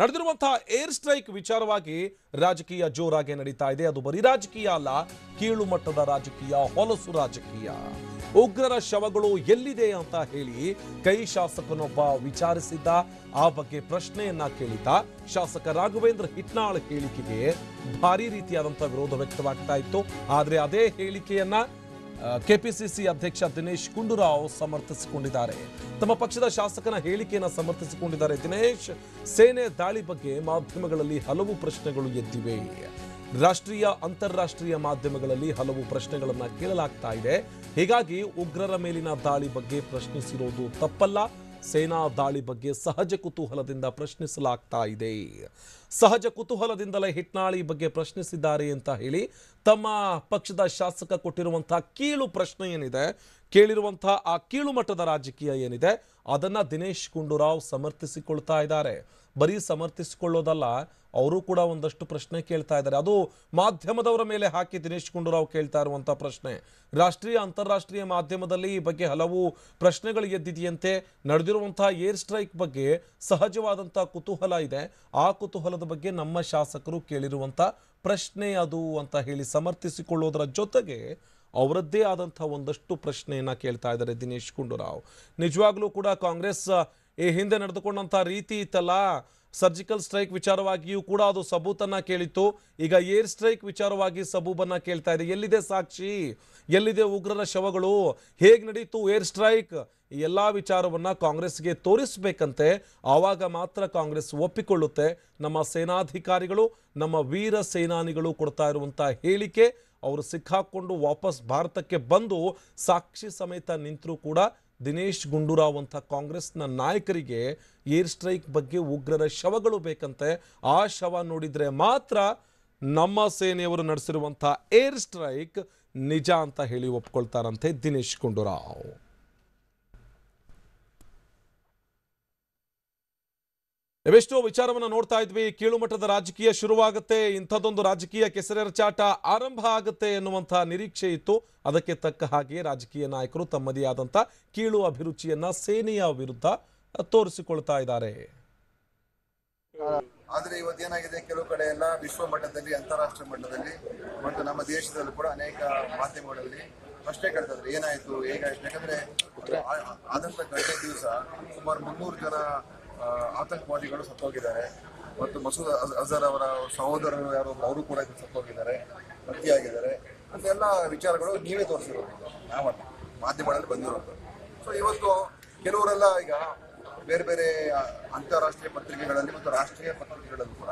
ನಡೆದಿರುವಂತಹ air strike ವಿಚಾರವಾಗಿ ರಾಜಕೀಯ ಜೋರಾಗಿ ನಡೀತಾ ಇದೆ. ಅದು ಬರೀ ರಾಜಕೀಯ ಅಲ್ಲ, ಕೀಳು ಮಟ್ಟದ ರಾಜಕೀಯ, ಹೊಲಸು ರಾಜಕೀಯ. ಉಗ್ರರ ಶವಗಳು ಎಲ್ಲಿದೆ ಅಂತ ಹೇಳಿ ಕೈ ಶಾಸಕನೊಬ್ಬ ವಿಚಾರಿಸಿದ್ದ. ಆ ಬಗ್ಗೆ ಪ್ರಶ್ನೆಯನ್ನ ಕೇಳಿದ್ದ. ಶಾಸಕ ರಾಘವೇಂದ್ರ ಹಿಟ್ನಾಳ್ ಹೇಳಿಕೆಗೆ ಭಾರಿ ರೀತಿಯಾದಂತಹ ವಿರೋಧ ವ್ಯಕ್ತವಾಗ್ತಾ ಇತ್ತು. ಆದ್ರೆ ಅದೇ ಹೇಳಿಕೆಯನ್ನ ಕೆಪಿಸಿಸಿ ಅಧ್ಯಕ್ಷ ದಿನೇಶ್ ಗುಂಡೂರಾವ್ ಸಮರ್ಥಿಸಿಕೊಂಡಿದ್ದಾರೆ. ತಮ್ಮ ಪಕ್ಷದ ಶಾಸಕನ ಹೇಳಿಕೆಯನ್ನು ಸಮರ್ಥಿಸಿಕೊಂಡಿದ್ದಾರೆ. ದಿನೇಶ್, ಸೇನೆ ದಾಳಿ ಬಗ್ಗೆ ಮಾಧ್ಯಮಗಳಲ್ಲಿ ಹಲವು ಪ್ರಶ್ನೆಗಳು ಎದ್ದಿವೆ. ರಾಷ್ಟ್ರೀಯ, ಅಂತಾರಾಷ್ಟ್ರೀಯ ಮಾಧ್ಯಮಗಳಲ್ಲಿ ಹಲವು ಪ್ರಶ್ನೆಗಳನ್ನು ಕೇಳಲಾಗ್ತಾ ಇದೆ. ಹೀಗಾಗಿ ಉಗ್ರರ ಮೇಲಿನ ದಾಳಿ ಬಗ್ಗೆ ಪ್ರಶ್ನಿಸಿರೋದು ತಪ್ಪಲ್ಲ. ಸೇನಾ ದಾಳಿ ಬಗ್ಗೆ ಸಹಜ ಕುತೂಹಲದಿಂದ ಪ್ರಶ್ನಿಸಲಾಗ್ತಾ ಇದೆ. ಸಹಜ ಕುತೂಹಲದಿಂದಲೇ ಹಿಟ್ನಾಳಿ ಬಗ್ಗೆ ಪ್ರಶ್ನಿಸಿದ್ದಾರೆ ಅಂತ ಹೇಳಿ ತಮ್ಮ ಪಕ್ಷದ ಶಾಸಕ ಕೊಟ್ಟಿರುವಂತಹ ಕೀಳು ಪ್ರಶ್ನೆ ಏನಿದೆ? ಕೇಳಿರುವಂತಹ ಆ ಕೀಳುಮಟ್ಟದ ರಾಜಕೀಯ ಏನಿದೆ, ಅದನ್ನ ದಿನೇಶ್ ಗುಂಡೂರಾವ್ ಸಮರ್ಥಿಸಿಕೊಳ್ತಾ ಇದ್ದಾರೆ. ಬರೀ ಸಮರ್ಥಿಸಿಕೊಳ್ಳೋದಲ್ಲ, ಅವರು ಕೂಡ ಒಂದಷ್ಟು ಪ್ರಶ್ನೆ ಕೇಳ್ತಾ ಇದ್ದಾರೆ. ಅದು ಮಾಧ್ಯಮದವರ ಮೇಲೆ ಹಾಕಿ ದಿನೇಶ್ ಗುಂಡೂರಾವ್ ಕೇಳ್ತಾ ಇರುವಂತಹ ಪ್ರಶ್ನೆ. ರಾಷ್ಟ್ರೀಯ, ಅಂತಾರಾಷ್ಟ್ರೀಯ ಮಾಧ್ಯಮದಲ್ಲಿ ಈ ಬಗ್ಗೆ ಹಲವು ಪ್ರಶ್ನೆಗಳು ಎದ್ದಿದೆಯಂತೆ. ನಡೆದಿರುವಂತಹ ಏರ್ ಸ್ಟ್ರೈಕ್ ಬಗ್ಗೆ ಸಹಜವಾದಂತಹ ಕುತೂಹಲ ಇದೆ. ಆ ಕುತೂಹಲದ ಬಗ್ಗೆ ನಮ್ಮ ಶಾಸಕರು ಕೇಳಿರುವಂತ ಪ್ರಶ್ನೆ ಅದು ಅಂತ ಹೇಳಿ ಸಮರ್ಥಿಸಿಕೊಳ್ಳೋದರ ಜೊತೆಗೆ ಅವರದ್ದೇ ಆದಂಥ ಒಂದಷ್ಟು ಪ್ರಶ್ನೆಯನ್ನ ಕೇಳ್ತಾ ಇದ್ದಾರೆ ದಿನೇಶ್ ಗುಂಡೂರಾವ್. ನಿಜವಾಗ್ಲೂ ಕೂಡ ಕಾಂಗ್ರೆಸ್ ಈ ಹಿಂದೆ ನಡೆದುಕೊಂಡಂತ ರೀತಿ ಇತ್ತಲ್ಲ? ಸರ್ಜಿಕಲ್ ಸ್ಟ್ರೈಕ್ ವಿಚಾರವಾಗಿಯೂ ಕೂಡ ಅದು ಸಬೂತನ್ನ ಕೇಳಿತ್ತು. ಈಗ ಏರ್ ಸ್ಟ್ರೈಕ್ ವಿಚಾರವಾಗಿ ಸಬೂಬನ್ನ ಕೇಳ್ತಾ ಇದೆ. ಎಲ್ಲಿದೆ ಸಾಕ್ಷಿ? ಎಲ್ಲಿದೆ ಉಗ್ರರ ಶವಗಳು? ಹೇಗೆ ನಡೀತು ಏರ್ ಸ್ಟ್ರೈಕ್? ಎಲ್ಲಾ ವಿಚಾರವನ್ನ ಕಾಂಗ್ರೆಸ್ಗೆ ತೋರಿಸಬೇಕಂತೆ. ಆವಾಗ ಮಾತ್ರ ಕಾಂಗ್ರೆಸ್ ಒಪ್ಪಿಕೊಳ್ಳುತ್ತೆ. ನಮ್ಮ ಸೇನಾಧಿಕಾರಿಗಳು, ನಮ್ಮ ವೀರ ಸೇನಾನಿಗಳು ಕೊಡ್ತಾ ಇರುವಂಥ ಹೇಳಿಕೆ ಅವರು ಸಿಕ್ಕಾಕೊಂಡು ವಾಪಸ್ ಭಾರತಕ್ಕೆ ಬಂದು ಸಾಕ್ಷಿ ಸಮೇತ ನಿಂತರೂ ಕೂಡ ದಿನೇಶ್ ಗುಂಡೂರಾವ್ ಅಂತ ಕಾಂಗ್ರೆಸ್ನ ನಾಯಕರಿಗೆ ಏರ್ ಸ್ಟ್ರೈಕ್ ಬಗ್ಗೆ ಉಗ್ರರ ಶವಗಳು ಬೇಕಂತೆ. ಆ ಶವ ನೋಡಿದರೆ ಮಾತ್ರ ನಮ್ಮ ಸೇನೆಯವರು ನಡೆಸಿರುವಂಥ ಏರ್ ಸ್ಟ್ರೈಕ್ ನಿಜ ಅಂತ ಹೇಳಿ ಒಪ್ಕೊಳ್ತಾರಂತೆ ದಿನೇಶ್ ಗುಂಡೂರಾವ್. ಇವೆಷ್ಟೋ ವಿಚಾರವನ್ನು ನೋಡ್ತಾ ಇದ್ವಿ. ಕೀಳುಮಟ್ಟದ ರಾಜಕೀಯ ಶುರುವಾಗುತ್ತೆ. ಇಂಥದ್ದೊಂದು ರಾಜಕೀಯ ಕೆಸರೆರಚಾಟ ಆರಂಭ ಆಗುತ್ತೆ ಎನ್ನುವಂತಹ ನಿರೀಕ್ಷೆ ಇತ್ತು. ಅದಕ್ಕೆ ತಕ್ಕ ಹಾಗೆ ರಾಜಕೀಯ ನಾಯಕರು ತಮ್ಮದೇ ಆದಂಥ ಕೀಳು ಅಭಿರುಚಿಯನ್ನ ಸೇನೆಯ ವಿರುದ್ಧ ತೋರಿಸಿಕೊಳ್ತಾ ಇದ್ದಾರೆ. ಆದ್ರೆ ಇವತ್ತೇನಾಗಿದೆ? ಕೆಲವು ಕಡೆ ಎಲ್ಲ ವಿಶ್ವ ಮಟ್ಟದಲ್ಲಿ, ಅಂತಾರಾಷ್ಟ್ರೀಯ ಮಟ್ಟದಲ್ಲಿ ಮತ್ತು ನಮ್ಮ ದೇಶದಲ್ಲೂ ಕೂಡ ಅನೇಕ ಮಾಧ್ಯಮಗಳಲ್ಲಿ ಅಷ್ಟೇ ಕೇಳ್ತಿದ್ರು ಏನಾಯ್ತು? ಹೇಗಾಯ್ತು? ಯಾಕಂದ್ರೆ ಆದಂತ ಗಂಟೆ ದಿವಸ ಸುಮಾರು ಮುನ್ನೂರು ಜನ ಆತಂಕವಾದಿಗಳು ಸತ್ತೋಗಿದ್ದಾರೆ. ಮತ್ತು ಮಸೂದ್ ಅಜ್- ಅಜರ್ ಅವರ ಸಹೋದರರು ಯಾರು ಅವರು ಕೂಡ ಸತ್ತೋಗಿದ್ದಾರೆ. ಹತ್ಯೆಯಾಗಿದ್ದಾರೆ ಅಂತ ಎಲ್ಲ ವಿಚಾರಗಳು ನೀವೇ ತೋರಿಸಿರೋದು. ನಾವಲ್ಲ ಮಾಧ್ಯಮಗಳಲ್ಲಿ ಬಂದಿರೋದು. ಸೊ ಇವತ್ತು ಕೆಲವರೆಲ್ಲ ಈಗ ಬೇರೆ ಬೇರೆ ಅಂತಾರಾಷ್ಟ್ರೀಯ ಪತ್ರಿಕೆಗಳಲ್ಲಿ ಮತ್ತು ರಾಷ್ಟ್ರೀಯ ಪತ್ರಿಕೆಗಳಲ್ಲೂ ಕೂಡ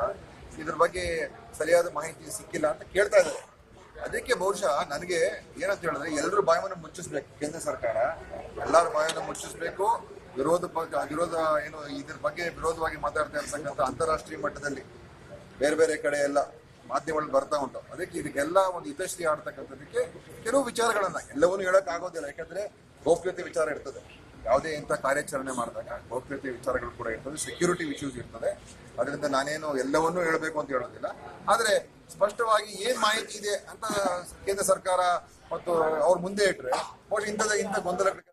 ಇದ್ರ ಬಗ್ಗೆ ಸರಿಯಾದ ಮಾಹಿತಿ ಸಿಕ್ಕಿಲ್ಲ ಅಂತ ಕೇಳ್ತಾ ಇದ್ದಾರೆ. ಅದಕ್ಕೆ ಬಹುಶಃ ನನಗೆ ಏನಂತ ಹೇಳಿದ್ರೆ ಎಲ್ಲರೂ ಬಾಯವನ್ನು ಮುಚ್ಚಿಸ್ಬೇಕು. ಕೇಂದ್ರ ಸರ್ಕಾರ ಎಲ್ಲರೂ ಬಾಯವನ್ನು ಮುಚ್ಚಿಸ್ಬೇಕು. ವಿರೋಧ ಬಗ್ಗೆ ವಿರೋಧ ಏನು, ಇದ್ರ ಬಗ್ಗೆ ವಿರೋಧವಾಗಿ ಮಾತಾಡ್ತಾ ಇರ್ತಕ್ಕಂಥ ಅಂತಾರಾಷ್ಟ್ರೀಯ ಮಟ್ಟದಲ್ಲಿ ಬೇರೆ ಬೇರೆ ಕಡೆ ಎಲ್ಲ ಮಾಧ್ಯಮಗಳು ಬರ್ತಾ ಉಂಟು. ಅದಕ್ಕೆ ಇದಕ್ಕೆಲ್ಲ ಒಂದು ಹಿತಶ್ರೀ ಆಡ್ತಕ್ಕಂಥದಕ್ಕೆ ಕೆಲವು ವಿಚಾರಗಳನ್ನ ಎಲ್ಲವನ್ನೂ ಹೇಳಕ್ ಆಗೋದಿಲ್ಲ. ಯಾಕಂದ್ರೆ ಗೌಪ್ಯತೆ ವಿಚಾರ ಇರ್ತದೆ. ಯಾವುದೇ ಇಂಥ ಕಾರ್ಯಾಚರಣೆ ಮಾಡಿದಾಗ ಗೌಪ್ಯತೆ ವಿಚಾರಗಳು ಕೂಡ ಇರ್ತದೆ ಸೆಕ್ಯೂರಿಟಿ ಇಶ್ಯೂಸ್ ಇರ್ತದೆ. ಅದರಿಂದ ನಾನೇನು ಎಲ್ಲವನ್ನೂ ಹೇಳಬೇಕು ಅಂತ ಹೇಳೋದಿಲ್ಲ. ಆದ್ರೆ ಸ್ಪಷ್ಟವಾಗಿ ಏನ್ ಮಾಹಿತಿ ಇದೆ ಅಂತ ಕೇಂದ್ರ ಸರ್ಕಾರ ಮತ್ತು ಅವ್ರ ಮುಂದೆ ಇಟ್ರೆ ಇಂಥದ ಇಂಥ ಗೊಂದಲಗಳಿಗೆ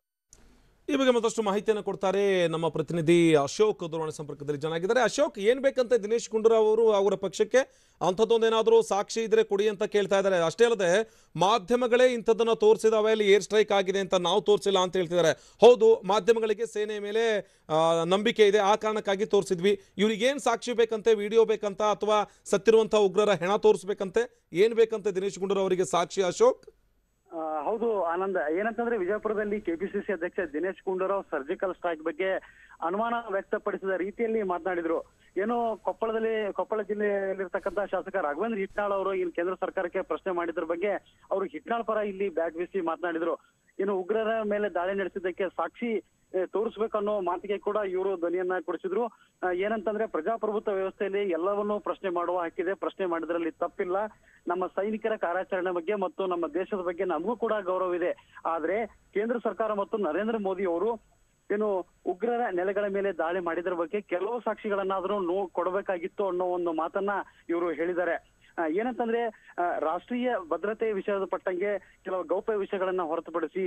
ಈ ಬಗ್ಗೆ ಮತ್ತಷ್ಟು ಮಾಹಿತಿಯನ್ನು ಕೊಡ್ತಾರೆ ನಮ್ಮ ಪ್ರತಿನಿಧಿ ಅಶೋಕ್ ದೂರವಾಣಿ ಸಂಪರ್ಕದಲ್ಲಿ ಜನಾಗಿದ್ದಾರೆ ಅಶೋಕ್, ಏನ್ ಬೇಕಂತ ದಿನೇಶ್ ಗುಂಡೂರಾವ್ ಅವರು ಅವರ ಪಕ್ಷಕ್ಕೆ ಅಂಥದ್ದೊಂದೇನಾದರೂ ಸಾಕ್ಷಿ ಇದ್ರೆ ಕೊಡಿ ಅಂತ ಕೇಳ್ತಾ ಇದ್ದಾರೆ. ಅಷ್ಟೇ ಅಲ್ಲದೆ ಮಾಧ್ಯಮಗಳೇ ಇಂಥದ್ದನ್ನ ತೋರಿಸಿದಾವೆ, ಅಲ್ಲಿ ಏರ್ ಸ್ಟ್ರೈಕ್ ಆಗಿದೆ ಅಂತ ನಾವು ತೋರಿಸಿಲ್ಲ ಅಂತ ಹೇಳ್ತಿದ್ದಾರೆ. ಹೌದು, ಮಾಧ್ಯಮಗಳಿಗೆ ಸೇನೆ ಮೇಲೆ ನಂಬಿಕೆ ಇದೆ. ಆ ಕಾರಣಕ್ಕಾಗಿ ತೋರಿಸಿದ್ವಿ. ಇವ್ರಿಗೇನು ಸಾಕ್ಷಿ ಬೇಕಂತೆ, ವಿಡಿಯೋ ಬೇಕಂತ ಅಥವಾ ಸತ್ತಿರುವಂತಹ ಉಗ್ರರ ಹೆಣ ತೋರಿಸ್ಬೇಕಂತೆ? ಏನ್ ಬೇಕಂತೆ ದಿನೇಶ್ ಗುಂಡೂರಾವ್ ಅವರಿಗೆ ಸಾಕ್ಷಿ ಅಶೋಕ್? ಹೌದು, ಆನಂದ್. ಏನಂತಂದ್ರೆ ವಿಜಯಪುರದಲ್ಲಿ ಕೆಪಿಸಿಸಿ ಅಧ್ಯಕ್ಷ ದಿನೇಶ್ ಗುಂಡೂರಾವ್ ಸರ್ಜಿಕಲ್ ಸ್ಟ್ರೈಕ್ ಬಗ್ಗೆ ಅನುಮಾನ ವ್ಯಕ್ತಪಡಿಸಿದ ರೀತಿಯಲ್ಲಿ ಮಾತನಾಡಿದ್ರು. ಏನು ಕೊಪ್ಪಳದಲ್ಲಿ, ಕೊಪ್ಪಳ ಜಿಲ್ಲೆಯಲ್ಲಿರ್ತಕ್ಕಂಥ ಶಾಸಕ ರಾಘವೇಂದ್ರ ಹಿಟ್ನಾಳ್ ಅವರು ಇನ್ ಕೇಂದ್ರ ಸರ್ಕಾರಕ್ಕೆ ಪ್ರಶ್ನೆ ಮಾಡಿದ್ರ ಬಗ್ಗೆ ಅವರು ಹಿಟ್ನಾಳ್ ಪರ ಇಲ್ಲಿ ಬ್ಯಾಟ್ ಬೀಸಿ ಮಾತನಾಡಿದ್ರು. ಏನು ಉಗ್ರರ ಮೇಲೆ ದಾಳಿ ನಡೆಸಿದ್ದಕ್ಕೆ ಸಾಕ್ಷಿ ತೋರಿಸ್ಬೇಕನ್ನೋ ಮಾತಿಗೆ ಕೂಡ ಇವರು ಧ್ವನಿಯನ್ನ ಕೊಡಿಸಿದ್ರು. ಏನಂತಂದ್ರೆ ಪ್ರಜಾಪ್ರಭುತ್ವ ವ್ಯವಸ್ಥೆಯಲ್ಲಿ ಎಲ್ಲವನ್ನೂ ಪ್ರಶ್ನೆ ಮಾಡುವ ಹಕ್ಕಿದೆ ಪ್ರಶ್ನೆ ಮಾಡಿದ್ರಲ್ಲಿ ತಪ್ಪಿಲ್ಲ. ನಮ್ಮ ಸೈನಿಕರ ಕಾರ್ಯಾಚರಣೆ ಬಗ್ಗೆ ಮತ್ತು ನಮ್ಮ ದೇಶದ ಬಗ್ಗೆ ನಮಗೂ ಕೂಡ ಗೌರವ ಇದೆ. ಆದ್ರೆ ಕೇಂದ್ರ ಸರ್ಕಾರ ಮತ್ತು ನರೇಂದ್ರ ಮೋದಿ ಅವರು ಏನು ಉಗ್ರರ ನೆಲೆಗಳ ಮೇಲೆ ದಾಳಿ ಮಾಡಿದ್ರ ಬಗ್ಗೆ ಕೆಲವು ಸಾಕ್ಷಿಗಳನ್ನಾದ್ರೂ ನೋ, ಕೊಡಬೇಕಾಗಿತ್ತು ಅನ್ನೋ ಒಂದು ಮಾತನ್ನ ಇವರು ಹೇಳಿದ್ದಾರೆ. ಏನಂತಂದ್ರೆ ರಾಷ್ಟ್ರೀಯ ಭದ್ರತೆ ವಿಷಯದ ಪಟ್ಟಂಗೆ ಕೆಲವು ಗೌಪ್ಯ ವಿಷಯಗಳನ್ನ ಹೊರತುಪಡಿಸಿ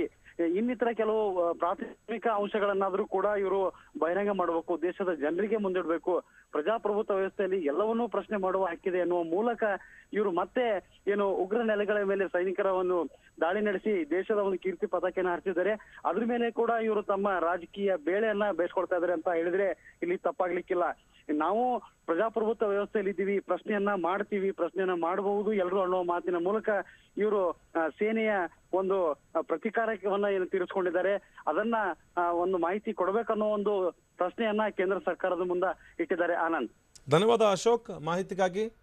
ಇನ್ನಿತರ ಕೆಲವು ಪ್ರಾಥಮಿಕ ಅಂಶಗಳನ್ನಾದ್ರೂ ಕೂಡ ಇವರು ಬಹಿರಂಗ ಮಾಡಬೇಕು, ದೇಶದ ಜನರಿಗೆ ಮುಂದಿಡಬೇಕು, ಪ್ರಜಾಪ್ರಭುತ್ವ ವ್ಯವಸ್ಥೆಯಲ್ಲಿ ಎಲ್ಲವನ್ನೂ ಪ್ರಶ್ನೆ ಮಾಡುವ ಹಕ್ಕಿದೆ ಎನ್ನುವ ಮೂಲಕ ಇವರು ಮತ್ತೆ ಏನು ಉಗ್ರ ನೆಲೆಗಳ ಮೇಲೆ ಸೈನಿಕರ ಒಂದು ದಾಳಿ ನಡೆಸಿ ದೇಶದ ಒಂದು ಕೀರ್ತಿ ಪತಾಕೆಯನ್ನು ಹಾರಿಸಿದ್ದಾರೆ. ಅದ್ರ ಮೇಲೆ ಕೂಡ ಇವರು ತಮ್ಮ ರಾಜಕೀಯ ಬೇಳೆಯನ್ನ ಬೇಸ್ಕೊಳ್ತಾ ಇದಾರೆ ಅಂತ ಹೇಳಿದ್ರೆ ಇಲ್ಲಿ ತಪ್ಪಾಗ್ಲಿಕ್ಕಿಲ್ಲ. ನಾವು ಪ್ರಜಾಪ್ರಭುತ್ವ ವ್ಯವಸ್ಥೆಯಲ್ಲಿ ಇದ್ದೀವಿ ಪ್ರಶ್ನೆಯನ್ನ ಮಾಡ್ತೀವಿ ಮಾಡಬಹುದು ಎಲ್ಲರೂ ಅನ್ನೋ ಮಾತಿನ ಮೂಲಕ ಇವರು ಸೇನೆಯ ಒಂದು ಪ್ರತಿಕಾರವನ್ನ ಏನು ತೀರಿಸ್ಕೊಂಡಿದ್ದಾರೆ, ಅದನ್ನ ಒಂದು ಮಾಹಿತಿ ಕೊಡಬೇಕನ್ನೋ ಒಂದು ಪ್ರಶ್ನೆಯನ್ನ ಕೇಂದ್ರ ಸರ್ಕಾರದ ಮುಂದೆ ಇಟ್ಟಿದ್ದಾರೆ ಆನಂದ್. ಧನ್ಯವಾದ ಅಶೋಕ್. ಮಾಹಿತಿಗಾಗಿ